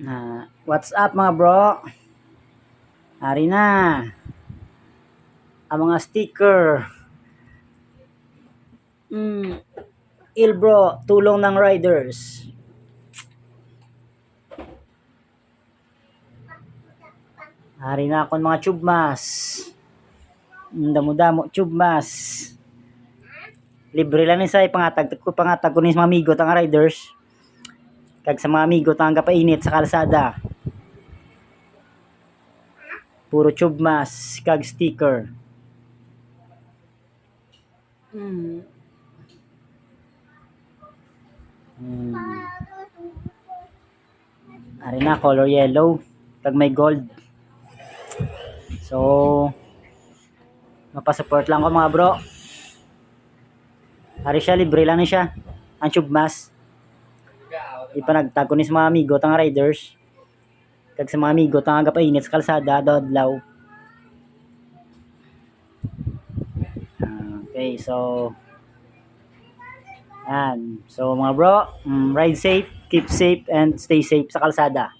Na, what's up mga bro? Ari na. Ang mga sticker. Mm, Il bro, tulong ng riders. Ari na ako ng mga tubmas. Damo-damo, tubmas. Libre lang ni sa ipangatag ko pangatag ko ni mga amigo tang riders kag sa mga amigo tang kapainit sa kalsada. Puro tubmas kag sticker. Mm. Mm. Ari na color yellow kag may gold. So mapasupport lang ko mga bro. Ari siya libre lang ni siya. Ang tubmas. Ipanagtag ko ni sa mga amigo tang riders kag sa mga amigo tang agapainit sa kalsada dodlaw. Ah, okay so yan. So mga bro mm, ride safe keep safe and stay safe sa kalsada